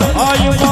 હોય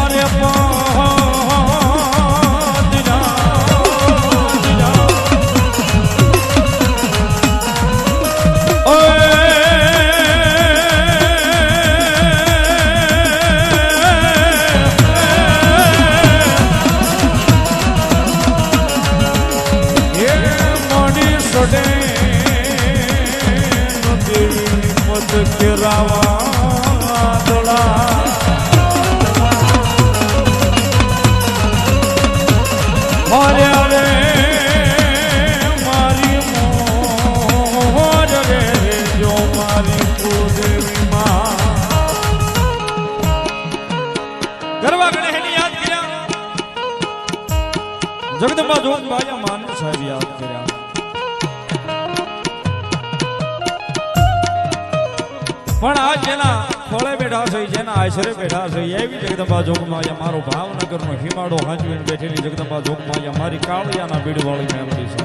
પણ આ જેના ફળે બેઠા છે, જેના આશરે બેઠા છે એવી જગદંબા જોગમાં મારો ભાવનગરનો હિમાડો હાંચવીને બેઠેલી જગદંબા જોગમાં મારી કાળિયાના બીડવાળી મેમરી છે.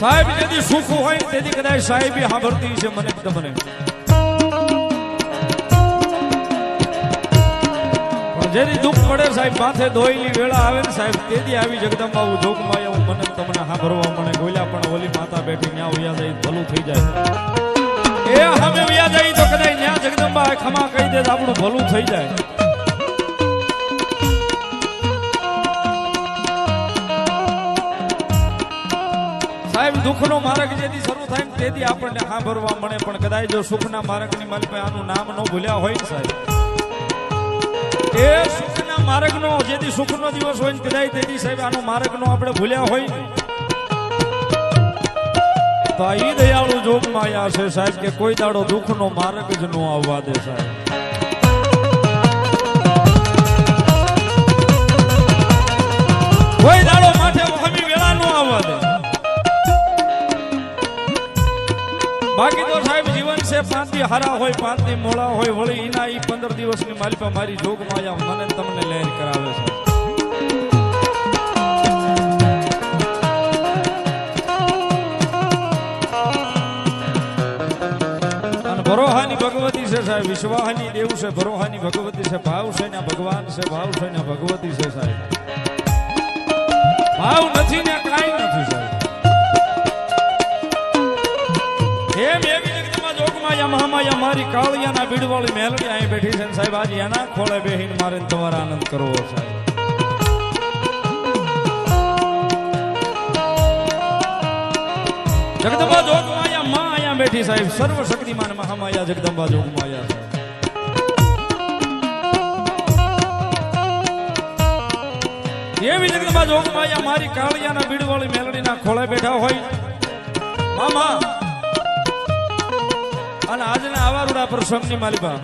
સાહેબ, જેથી સુખ હોય તેથી કદાચ સાહેબી સાંભળતી છે મને તમને જેથી દુઃખ પડે સાહેબ, માથે ધોઈલી વેળા આવે ને સાહેબ તેથી આવી જગદંબા હું જોગમાં એવું મને તમને સાંભળવા મને ગોલ્યા પણ ઓલી માતા બેઠી, ન્યા ઉયા જાય, ભલું થઈ જાય. એ હવે ઉયા જાય તો કદાચ ન્યા જગદંબા ખમા કહી દે, આપણું ભલું થઈ જાય. સાહેબ, દુઃખનો માર્ગ જેથી શરૂ થાય ને તેથી આપણને સાંભળવા મળે, પણ કદાચ જો સુખના માર્ગની માલિક આનું નામ ન ભૂલ્યા હોય ને સાહેબ. એ સુખના માર્ગનો, જેથી સુખનો દિવસ હોય ને તેથી સાહેબ આનો માર્ગનો આપણે ભૂલ્યા હોય તો એ દયાળુ જોગ માયા છે સાહેબ કે કોઈ દાડો દુઃખનો માર્ગ જ ન આવવા દે સાહેબ. કોઈ દાડો માટે વહમી વેળા ન આવવા દે. બાકી તો છે પાંતી હારા હોય પાંતી મોળા હોય, વળી એના ઈ પંદર દિવસની માલિકા મારી જોગ માયા મને તમને લહેર કરાવે છે. ભરોહાની ભગવતી છે સાહેબ, વિશ્વાહાની દેવ છે, ભરોહાની ભગવતી છે, ભાવ છે ને ભગવાન છે, ભાવ છે ને ભગવતી છે સાહેબ. ભાવ નથી ને કાંઈ નથી સાહેબ. એમ એવી જોગમાયા મહામાયા, મારી કાળિયાના બીડવાળી મેલડી અહીં બેઠી છે સાહેબ, આજે એના ખોળે બેહીને મારે તમારા આનંદ કરવો સાહેબ જગદંબા જોગમાયા માં અહીંયા બેઠી સાહેબ સર્વ શક્તિમાન મહામાયા જગદંબા જોગમાયા સાહેબ એવી જગદંબા જોગમાયા મારી કાળિયાના બીડવાળી મેલડીના ખોળે બેઠા હોય. મામા અને આજના આવા રૂડા પ્રસંગની માલિકા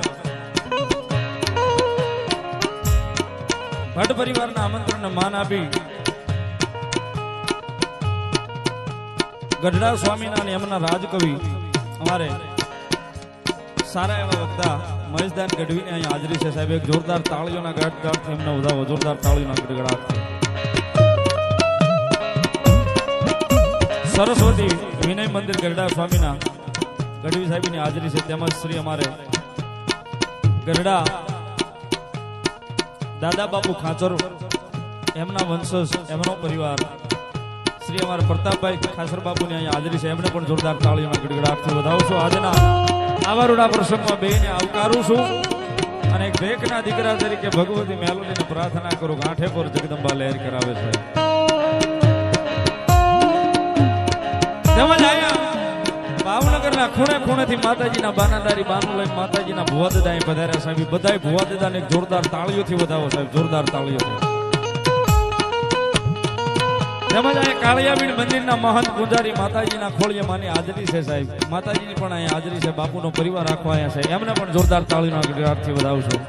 ભટ્ટ પરિવારના આમંત્રણને માન આપી ગઢડા સ્વામીના અને એમના રાજકવિ અમારે સારા એવા વક્તા મહેશદાન ગઢવીને અહીં હાજરી છે. સાહેબ, એક જોરદાર તાળીઓના ગડગડાટથી એમના વધાવો જોરદાર તાળીઓના ગઢગડાટ સરસ્વતી વિનય મંદિર ગઢડા સ્વામીના ગઢવી સાહેબની હાજરી છે. તેમજ શ્રી અમારે ગરડા દાદા બાપુ ખાચર, એમના વંશજ, એમનો પરિવાર. શ્રી અમારા પ્રતાપભાઈ ખાસર બાપુની અહીંયા હાજરી છે. એમને પણ જોરદાર તાળીઓના ગડગડાટથી વધાવું છું. આજના આવારુડા પ્રસંગમાં બેને આવકારું છું અને એક ભેખના દીકરા તરીકે ભગવતી મેલોડીને પ્રાર્થના કરું ગાંઠે પર જગદંબા લહેર કરાવે છે. તેમજ અહીંયા ભાવનગરના ખૂણે ખૂણેથી માતાજીના બાનાદારી બાનું લઈ માતાજીના ભુવા દાદા પધાર્યા સાહેબ. બધા ભુવા દાદાને એક જોરદાર તાળીઓથી વધાવો સાહેબ. જોરદાર તાળીઓથી. તેમજ મંદિરના મહંત પૂજારી માતાજીના ખોળીએ માની હાજરી છે સાહેબ. માતાજીની પણ અહીંયા હાજરી છે. બાપુનો પરિવાર રાખવા અહીંયા છે. એમને પણ જોરદાર તાળીના વધાવું છું.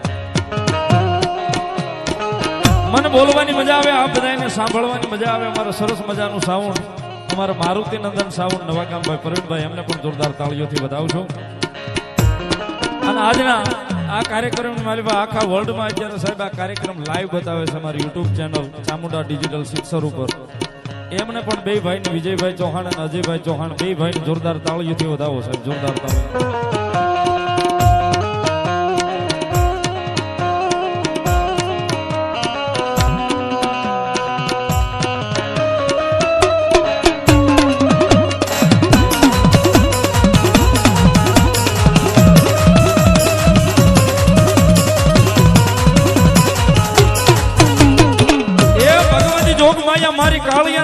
મને બોલવાની મજા આવે આ બધાને સાંભળવાની મજા આવે. અમારો સરસ મજાનું સાઉન્ડ. અમારા મારુતિ નંદન સાઉન્ડ નવાગામભાઈ પ્રવીણભાઈ એમને પણ જોરદાર તાળીઓથી વધાવું અને આજના આ કાર્યક્રમ મારી આખા વર્લ્ડમાં અત્યારે સાહેબ આ કાર્યક્રમ લાઈવ બતાવે છે અમારી યુટ્યુબ ચેનલ ચામુંડા ડિજિટલ શિક્ષર ઉપર. એમને પણ બે ભાઈને વિજયભાઈ ચૌહાણ અને અજયભાઈ ચૌહાણ, બે ભાઈને જોરદાર તાળીઓથી વધાવો સાહેબ, જોરદાર તાળી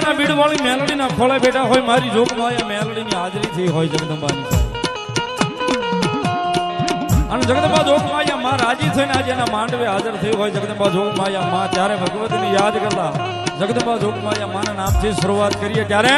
મારી કાળિયાના મેલડી ના ખોળે બેઠા હોય, મારી જોગ મેલડી ની હાજરી થઈ હોય જગદંબાની સાહેબ અને જગદંબા જોગ માયા માં રાજી થઈને આજે એના માંડવે હાજર થઈ હોય જગદંબા જોગ માયા માં. ત્યારે ભગવતની યાદ કરતા જગદંબા જોગ માયા માના નામથી શરૂઆત કરીએ. ત્યારે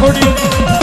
છોડી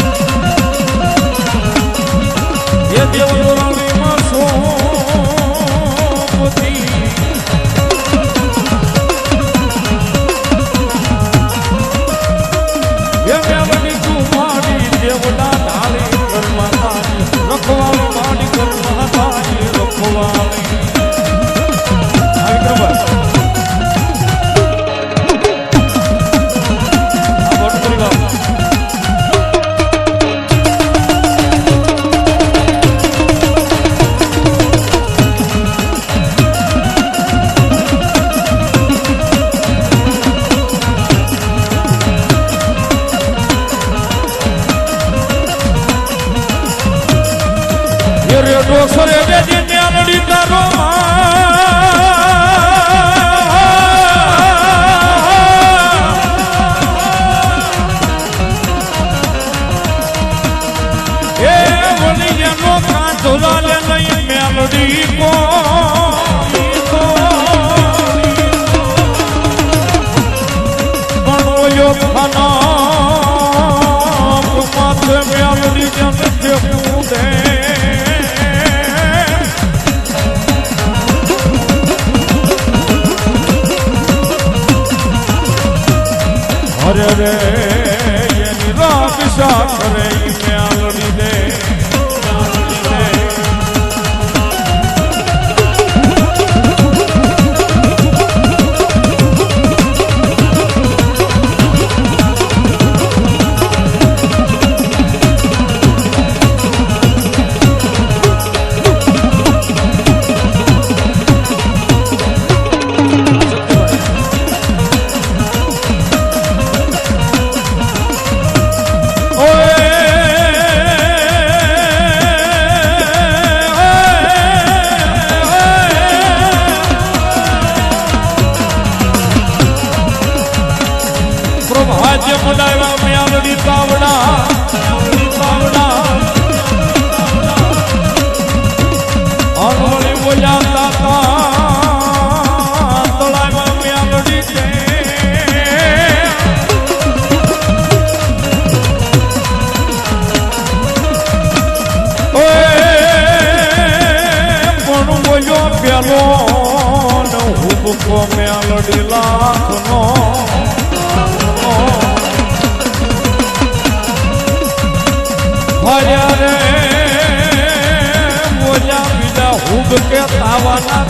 Hare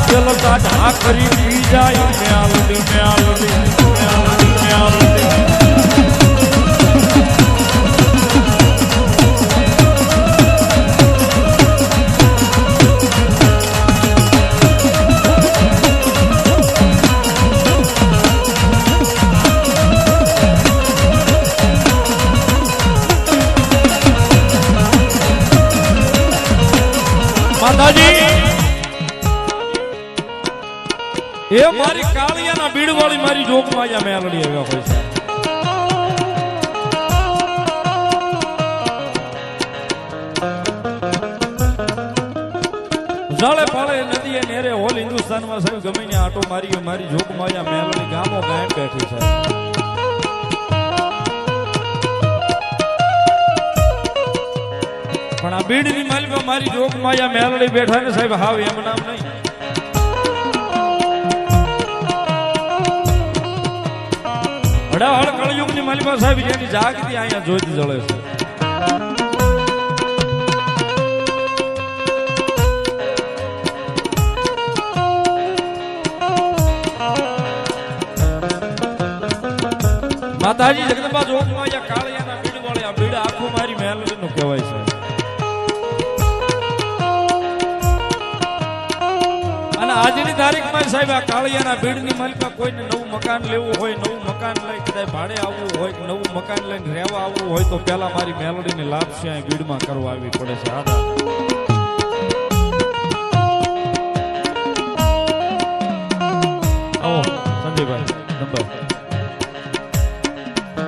તેલકા ઢાકરી પી જાય મેલડી મેલડી એ મારી કાળિયાના બીડવાળી મારી જોકમાં અહીંયા મેલડી આવ્યા હોય જાળે પાળે નદીએ નેરે હોલ હિન્દુસ્તાનમાં સાહેબ ગમે ને આટો મારી મારી જોકમાં અહીંયા મેલડી ગામો ગાયબ બેઠી છે. પણ આ બીડની માલિકા મારી જોક માયા મેલડી બેઠા ને સાહેબ, હાવ એમ નામ નહીં. અડાહળ કળયુગની માલિકા સાહેબ, જેની જાગતી અહીંયા જોઈતી જળે છે. માતાજી, જગદંબા જોક માયા કાળિયાના બીડ મળે આ બીડ આખું મારી મેલડીનું કહેવાય છે. અને આજની તારીખમાં સાહેબ, આ કાળિયાના ભીડની માલિકા કોઈને મકાન લેવું હોય, નવું મકાન લઈ કદાચ ભાડે આવવું હોય કે નવું મકાન લઈને રહેવા આવવું હોય, તો પેલા મારી મેલડીની લાભ છે, અહીં ભીડમાં કરવા આવી પડે છે. સંજયભાઈ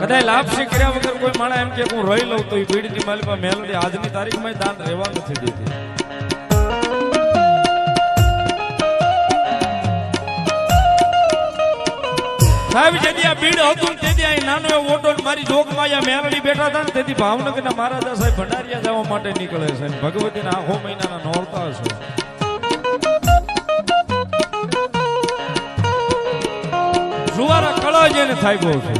કદાચ લાપસી કર્યા વગર કોઈ માણસ એમ કે, હું રહી લઉં તો એ ભીડની માલિકા મેલડી આજની તારીખમાં દાન રહેવા નથી દેતી. સાહેબ આ ભીડ હતું તેથી અહીં નાનો એવો ઓટો મારી જોગમાં અહીંયા મેલડી બેઠા હતા ને તેથી ભાવનગરના મહારાજા સાહેબ ભંડારિયા જવા માટે નીકળે છે ભગવતીના આખો મહિનાના નોરતા છે. જુવારા કળા જેને થાય બહુ છે.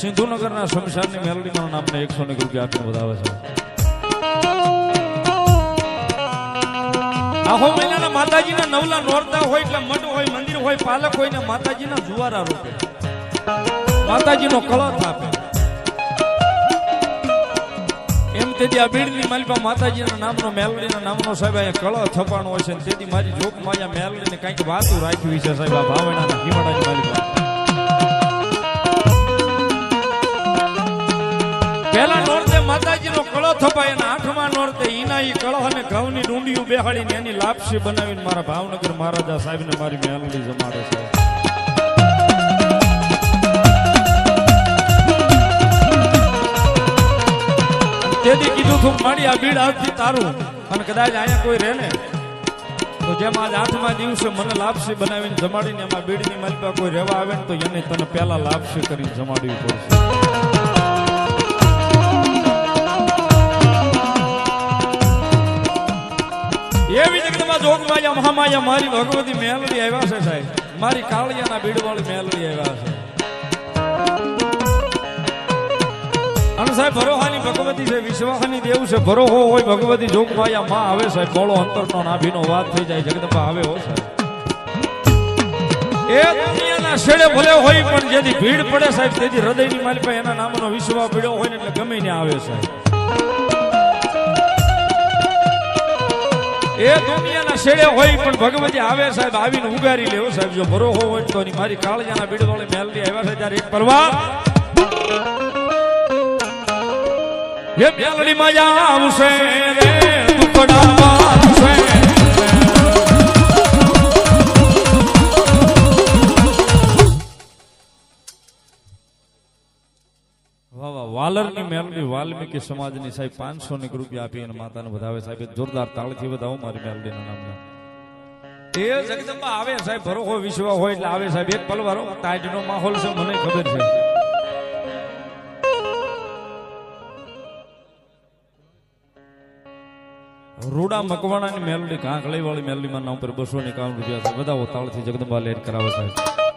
સિંધુનગરના શમશાનની મેલડીમાં નામને એકસો ને રૂપિયા આપીને વધાવે છે. આખો મહિનાના માતાજીના નવલા નોરતા હોય એટલે મઠ હોય, મંદિર હોય, પાલક હોય ને માતાજીના જુવારા રૂપે. માતાજીનો કળશ આપે એમ તેથી આ બીડની માલિકા માતાજીના નામનો મેલડીના નામનો સાહેબ, અહીંયા કળ થપાણો હોય છે ને તેથી મારી જોક માયા મેલડીને કંઈક વાતું રાખવી છે સાહેબ, આ ભાવણાના હિમાડાની માલિકા મોડો થપાય અને આઠમા નોરતે ઈના ઈ કળો અને ઘઉંની ડુંડિયું બેહાડીને એની લાપસી બનાવીને મારા ભાવનગર મહારાજા સાહેબને મારી મેલડી જમાડે છે. તેથી કીધું તું, મારી આ બીડ આજથી તારું અને કદાચ અહીંયા કોઈ રહે ને તો જેમ આજ આઠમા દિવસે મને લાપસી બનાવીને જમાડીને એમાં બીડની માલિકા કોઈ રહેવા આવે ને તો એને તને પહેલા લાપસી કરીને જમાડવી પડશે. જગતમાં જોગમાયા મહામાયા મારી ભગવતી મેલડી આવ્યા છે સાહેબ. મારી કાળિયાના બીડવાળી મેલડી આવ્યા છે. અને સાહેબ, ભરોહાની ભગવતી છે, વિશ્વાસની દેવ છે. ભરોહો હોય ભગવતી જોગમાયા માં આવે સાહેબ. બોલો, અંતરનો નાભીનો વાત થઈ જાય. જગદંબા આવે હો સાહેબ. એ દુનિયાના છેડે ભલે હોય, પણ જેથી ભીડ પડે સાહેબ, તેથી હૃદયની માલિકા એના નામનો વિશ્વાસ પીડ્યો હોય ને એટલે ગમે ને આવે સાહેબ. એ દુનિયાના શેડે હોય પણ ભગવતી આવે સાહેબ, આવીને ઉગારી લેવો સાહેબ, જો ભરો હોય તો મારી કાળજાના બીડવાળી મેલડી આવ્યા છે ત્યારે એક પરવા. હે મેલડી માં આવશે રે ટુકડામાં વાલરની મેલડી વાલ્મીકી સમાજની સાહેબ પાંચસો ની રૂપિયા આપી અને માતાને વધાવે. સાહેબ જોરદાર તાળથી વધાવો મારી મેલડીના નામને. એ જગદંબા આવે સાહેબ, ભરોખો વિશ્વ હોય એટલે આવે સાહેબ. એક પલવારો નો માહોલ છે, મને ખબર છે. રૂડા મકવાણાની મેલડી કાંકળી વાળી મેલડી માં નામ પર બસો ની કામ રૂપિયા છે. બધા તાળથી જગદંબા લેટ કરાવે સાહેબ.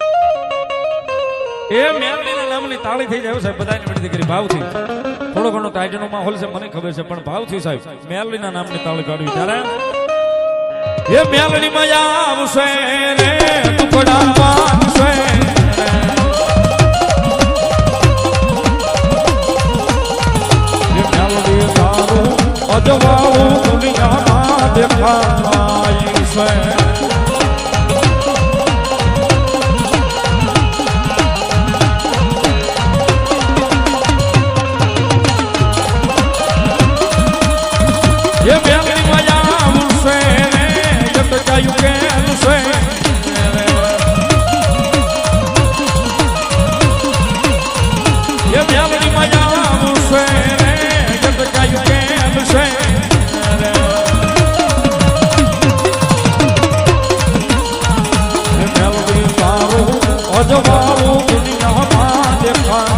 એ મેલડીના નામની તાળી થઈ જાય સાહેબ, બધાની વિનંતી કરી ભાવથી. થોડો ઘણો ટાઈટનો માહોલ છે, મને ખબર છે, પણ ભાવથી સાહેબ મેલડીના નામની તાળી કાઢવી. ત્યારે એ મેલડી મજા આવશે. રે દેખાય અજવાળું દુનિયામાં દેખાય.